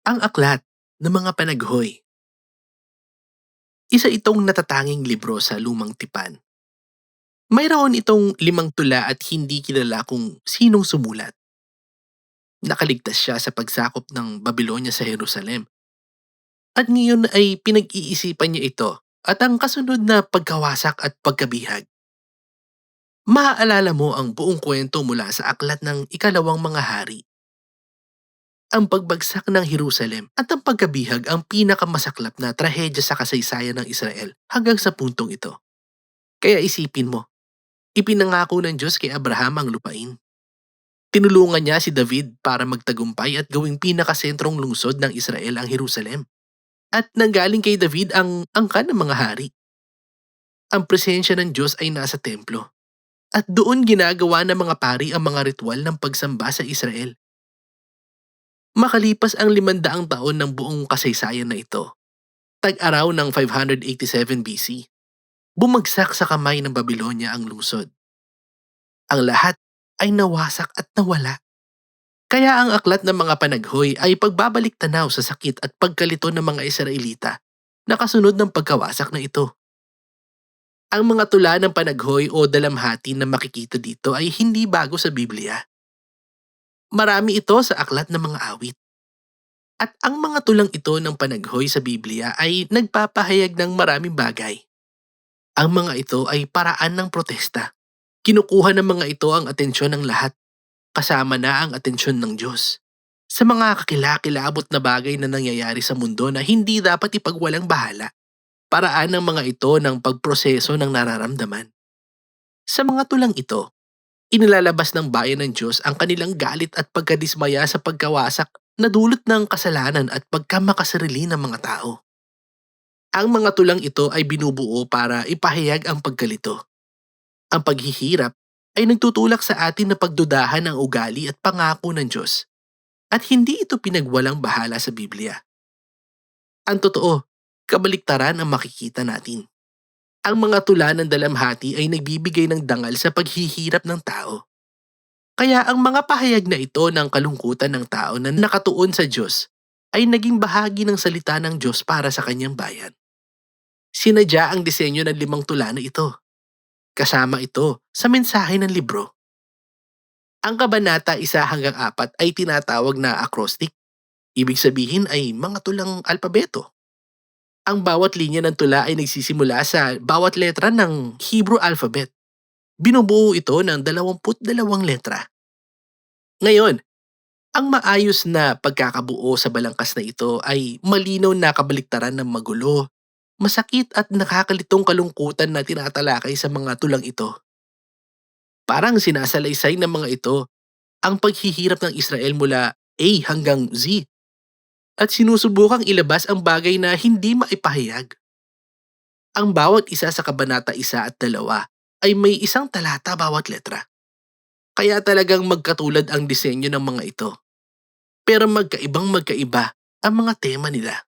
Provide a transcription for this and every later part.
Ang Aklat ng Mga Panaghoy Isa itong natatanging libro sa lumang tipan. Mayroon itong limang tula at hindi kilala kung sinong sumulat. Nakaligtas siya sa pagsakop ng Babylonia sa Jerusalem. At ngayon ay pinag-iisipan niya ito at ang kasunod na pagkawasak at pagkabihag. Maaalala mo ang buong kwento mula sa aklat ng ikalawang mga hari ang pagbagsak ng Jerusalem at ang pagkabihag ang pinakamasaklap na trahedya sa kasaysayan ng Israel hanggang sa puntong ito. Kaya isipin mo, ipinangako ng Diyos kay Abraham ang lupain. Tinulungan niya si David para magtagumpay at gawing pinakasentrong lungsod ng Israel ang Jerusalem. At nanggaling kay David ang angkan ng mga hari. Ang presensya ng Diyos ay nasa templo. At doon ginagawa ng mga pari ang mga ritual ng pagsamba sa Israel. Makalipas ang limandaang taon ng buong kasaysayan na ito, tag-araw ng 587 BC, bumagsak sa kamay ng Babylonia ang lungsod. Ang lahat ay nawasak at nawala. Kaya ang aklat ng mga panaghoy ay pagbabalik tanaw sa sakit at pagkalito ng mga Israelita na kasunod ng pagkawasak na ito. Ang mga tula ng panaghoy o dalamhati na makikita dito ay hindi bago sa Biblia. Marami ito sa aklat ng mga awit. At ang mga tulang ito ng panaghoy sa Biblia ay nagpapahayag ng maraming bagay. Ang mga ito ay paraan ng protesta. Kinukuha ng mga ito ang atensyon ng lahat, kasama na ang atensyon ng Diyos. Sa mga kakilakilabot na bagay na nangyayari sa mundo na hindi dapat ipagwalang bahala. Paraan ng mga ito ng pagproseso ng nararamdaman. Sa mga tulang ito, Inilalabas ng bayan ng Diyos ang kanilang galit at pagkadismaya sa pagkawasak na dulot ng kasalanan at pagkamakasarili ng mga tao. Ang mga tulang ito ay binubuo para ipahayag ang pagkalito. Ang paghihirap ay nagtutulak sa atin na pagdudahan ng ugali at pangako ng Diyos at hindi ito pinagwalang bahala sa Biblia. Ang totoo, kabaliktaran ang makikita natin. Ang mga tula ng dalamhati ay nagbibigay ng dangal sa paghihirap ng tao. Kaya ang mga pahayag na ito ng kalungkutan ng tao na nakatuon sa Diyos ay naging bahagi ng salita ng Diyos para sa kanyang bayan. Sinadya ang disenyo ng limang tula na ito. Kasama ito sa mensahe ng libro. Ang kabanata isa hanggang apat ay tinatawag na acrostic. Ibig sabihin ay mga tulang alpabeto ang bawat linya ng tula ay nagsisimula sa bawat letra ng Hebrew alphabet. Binubuo ito ng 22 letra. Ngayon, ang maayos na pagkakabuo sa balangkas na ito ay malinaw na kabaliktaran ng magulo, masakit at nakakalitong kalungkutan na tinatalakay sa mga tulang ito. Parang sinasalaysay ng mga ito ang paghihirap ng Israel mula A hanggang Z at sinusubukang ilabas ang bagay na hindi maipahayag. Ang bawat isa sa kabanata isa at dalawa ay may isang talata bawat letra. Kaya talagang magkatulad ang disenyo ng mga ito. Pero magkaibang magkaiba ang mga tema nila.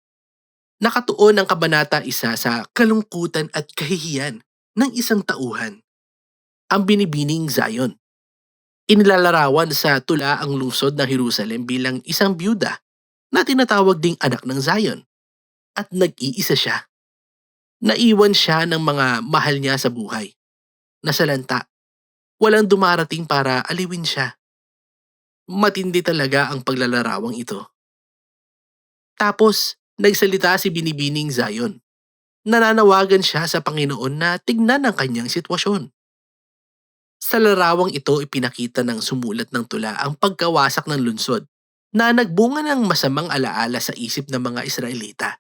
Nakatuon ang kabanata isa sa kalungkutan at kahihiyan ng isang tauhan. Ang binibining Zion. Inilalarawan sa tula ang lungsod ng Jerusalem bilang isang byuda na tinatawag ding anak ng Zion. At nag-iisa siya. Naiwan siya ng mga mahal niya sa buhay. Nasalanta. Walang dumarating para aliwin siya. Matindi talaga ang paglalarawang ito. Tapos, nagsalita si Binibining Zion. Nananawagan siya sa Panginoon na tignan ang kanyang sitwasyon. Sa larawang ito ipinakita ng sumulat ng tula ang pagkawasak ng lunsod na nagbunga ng masamang alaala sa isip ng mga Israelita.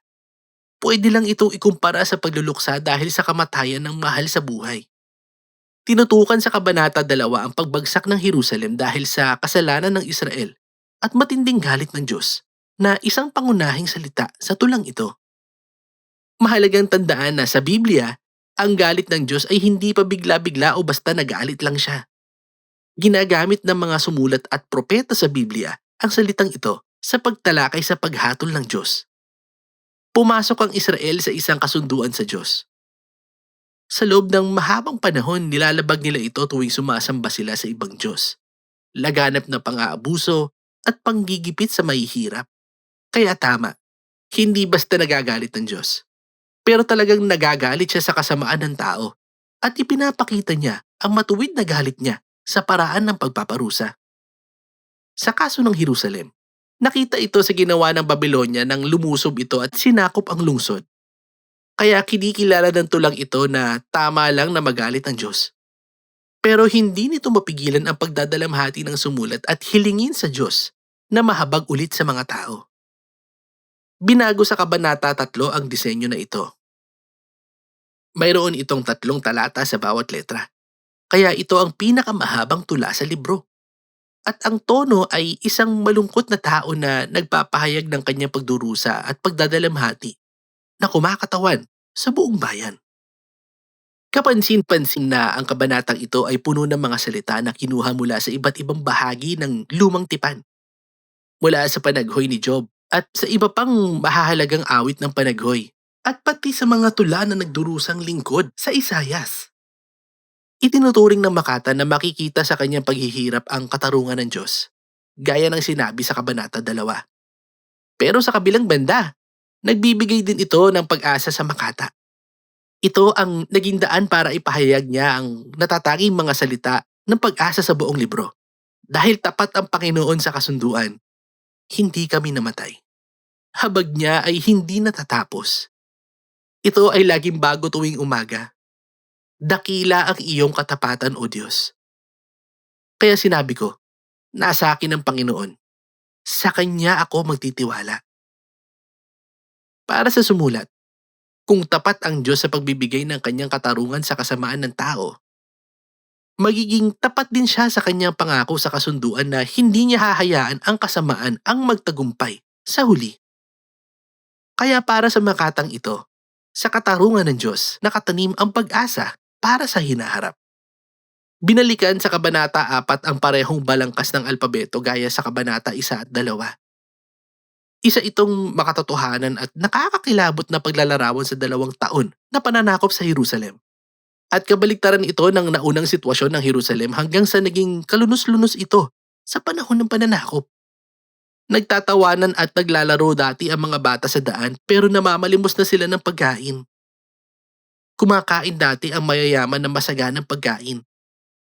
Pwede lang itong ikumpara sa pagluluksa dahil sa kamatayan ng mahal sa buhay. Tinutukan sa Kabanata 2 ang pagbagsak ng Jerusalem dahil sa kasalanan ng Israel at matinding galit ng Diyos na isang pangunahing salita sa tulang ito. Mahalagang tandaan na sa Biblia, ang galit ng Diyos ay hindi pa bigla-bigla o basta nagalit lang siya. Ginagamit ng mga sumulat at propeta sa Biblia ang salitang ito sa pagtalakay sa paghatol ng Diyos. Pumasok ang Israel sa isang kasunduan sa Diyos. Sa loob ng mahabang panahon, nilalabag nila ito tuwing sumasamba sila sa ibang Diyos. Laganap na pang-aabuso at panggigipit sa mahihirap. Kaya tama, hindi basta nagagalit ng Diyos. Pero talagang nagagalit siya sa kasamaan ng tao at ipinapakita niya ang matuwid na galit niya sa paraan ng pagpaparusa. Sa kaso ng Jerusalem, nakita ito sa ginawa ng Babylonia nang lumusob ito at sinakop ang lungsod. Kaya kinikilala ng tulang ito na tama lang na magalit ang Diyos. Pero hindi nito mapigilan ang pagdadalamhati ng sumulat at hilingin sa Diyos na mahabag ulit sa mga tao. Binago sa Kabanata 3 ang disenyo na ito. Mayroon itong tatlong talata sa bawat letra. Kaya ito ang pinakamahabang tula sa libro. At ang tono ay isang malungkot na tao na nagpapahayag ng kanyang pagdurusa at pagdadalamhati na kumakatawan sa buong bayan. Kapansin-pansin na ang kabanatang ito ay puno ng mga salita na kinuha mula sa iba't ibang bahagi ng lumang tipan. Mula sa panaghoy ni Job at sa iba pang mahahalagang awit ng panaghoy at pati sa mga tula na nagdurusang lingkod sa Isayas. Itinuturing ng Makata na makikita sa kanyang paghihirap ang katarungan ng Diyos, gaya ng sinabi sa Kabanata 2. Pero sa kabilang banda, nagbibigay din ito ng pag-asa sa Makata. Ito ang naging daan para ipahayag niya ang natatanging mga salita ng pag-asa sa buong libro. Dahil tapat ang Panginoon sa kasunduan, hindi kami namatay. Habag niya ay hindi natatapos. Ito ay laging bago tuwing umaga. Dakila ang iyong katapatan, O Diyos. Kaya sinabi ko, nasa akin ang Panginoon. Sa Kanya ako magtitiwala. Para sa sumulat, kung tapat ang Diyos sa pagbibigay ng kanyang katarungan sa kasamaan ng tao, magiging tapat din siya sa kanyang pangako sa kasunduan na hindi niya hahayaan ang kasamaan ang magtagumpay sa huli. Kaya para sa makatang ito, sa katarungan ng Diyos, nakatanim ang pag-asa para sa hinaharap. Binalikan sa Kabanata 4 ang parehong balangkas ng alpabeto gaya sa Kabanata 1 at 2. Isa itong makatotohanan at nakakakilabot na paglalarawan sa dalawang taon na pananakop sa Jerusalem. At kabaliktaran ito ng naunang sitwasyon ng Jerusalem hanggang sa naging kalunos-lunos ito sa panahon ng pananakop. Nagtatawanan at naglalaro dati ang mga bata sa daan pero namamalimos na sila ng pagkain. Kumakain dati ang mayayaman ng masaganang pagkain.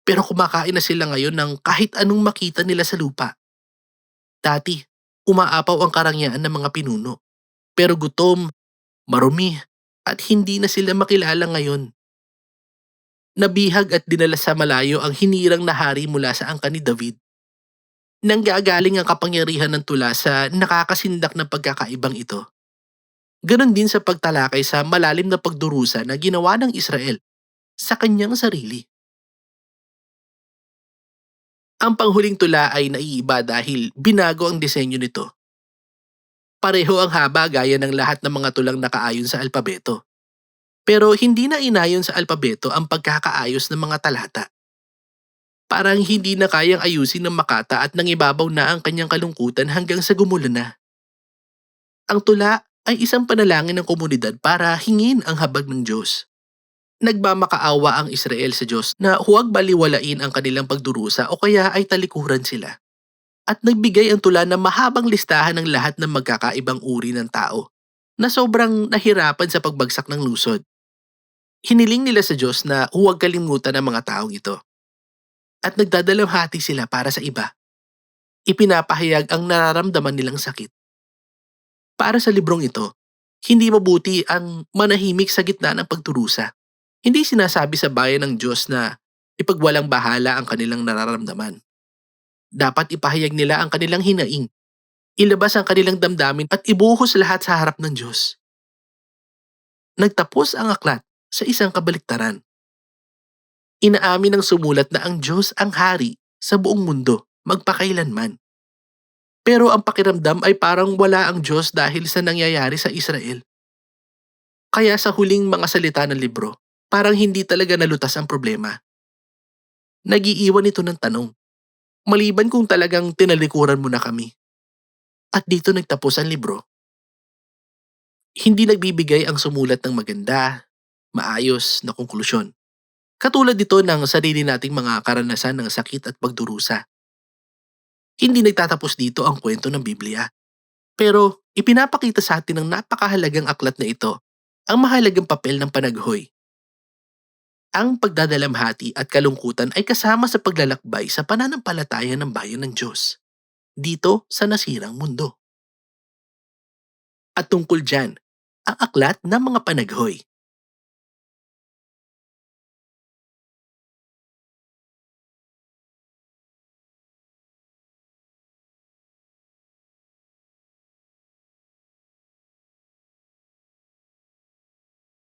Pero kumakain na sila ngayon ng kahit anong makita nila sa lupa. Dati, umaapaw ang karangyaan ng mga pinuno. Pero gutom, marumi, at hindi na sila makilala ngayon. Nabihag at dinala sa malayo ang hinirang na hari mula sa angka ni David. Nanggagaling ang kapangyarihan ng tula sa nakakasindak ng pagkakaibang ito. Ganon din sa pagtalakay sa malalim na pagdurusa na ginawa ng Israel sa kanyang sarili. Ang panghuling tula ay naiiba dahil binago ang disenyo nito. Pareho ang haba gaya ng lahat ng mga tulang nakaayon sa alpabeto. Pero hindi na inayon sa alpabeto ang pagkakaayos ng mga talata. Parang hindi na kayang ayusin ng makata at nangibabaw na ang kanyang kalungkutan hanggang sa gumulo na. Ang tula ay isang panalangin ng komunidad para hingin ang habag ng Diyos nagmamakaawa ang Israel sa Diyos na huwag baliwalain ang kanilang pagdurusa o kaya ay talikuran sila. At nagbigay ang tula ng mahabang listahan ng lahat ng magkakaibang uri ng tao na sobrang nahirapan sa pagbagsak ng lusod. Hiniling nila sa Diyos na huwag kalimutan ang mga taong ito. At nagdadalamhati sila para sa iba. Ipinapahayag ang nararamdaman nilang sakit. Para sa librong ito, hindi mabuti ang manahimik sa gitna ng pagturusa hindi sinasabi sa bayan ng Diyos na ipagwalang bahala ang kanilang nararamdaman. Dapat ipahayag nila ang kanilang hinaing, ilabas ang kanilang damdamin at ibuhos lahat sa harap ng Diyos. Nagtapos ang aklat sa isang kabaliktaran. Inaamin ng sumulat na ang Diyos ang hari sa buong mundo, magpakailanman. Pero ang pakiramdam ay parang wala ang Diyos dahil sa nangyayari sa Israel. Kaya sa huling mga salita ng libro, Parang hindi talaga nalutas ang problema. Nagiiwan ito ng tanong. Maliban kung talagang tinalikuran mo na kami. At dito nagtapos ang libro. Hindi nagbibigay ang sumulat ng maganda, maayos na konklusyon. Katulad dito ng sarili nating mga karanasan ng sakit at pagdurusa. Hindi nagtatapos dito ang kwento ng Biblia. Pero ipinapakita sa atin ng napakahalagang aklat na ito ang mahalagang papel ng panaghoy. Ang pagdadalamhati at kalungkutan ay kasama sa paglalakbay sa pananampalataya ng bayan ng Diyos dito sa nasirang mundo. At tungkol dyan, ang aklat ng mga panaghoy.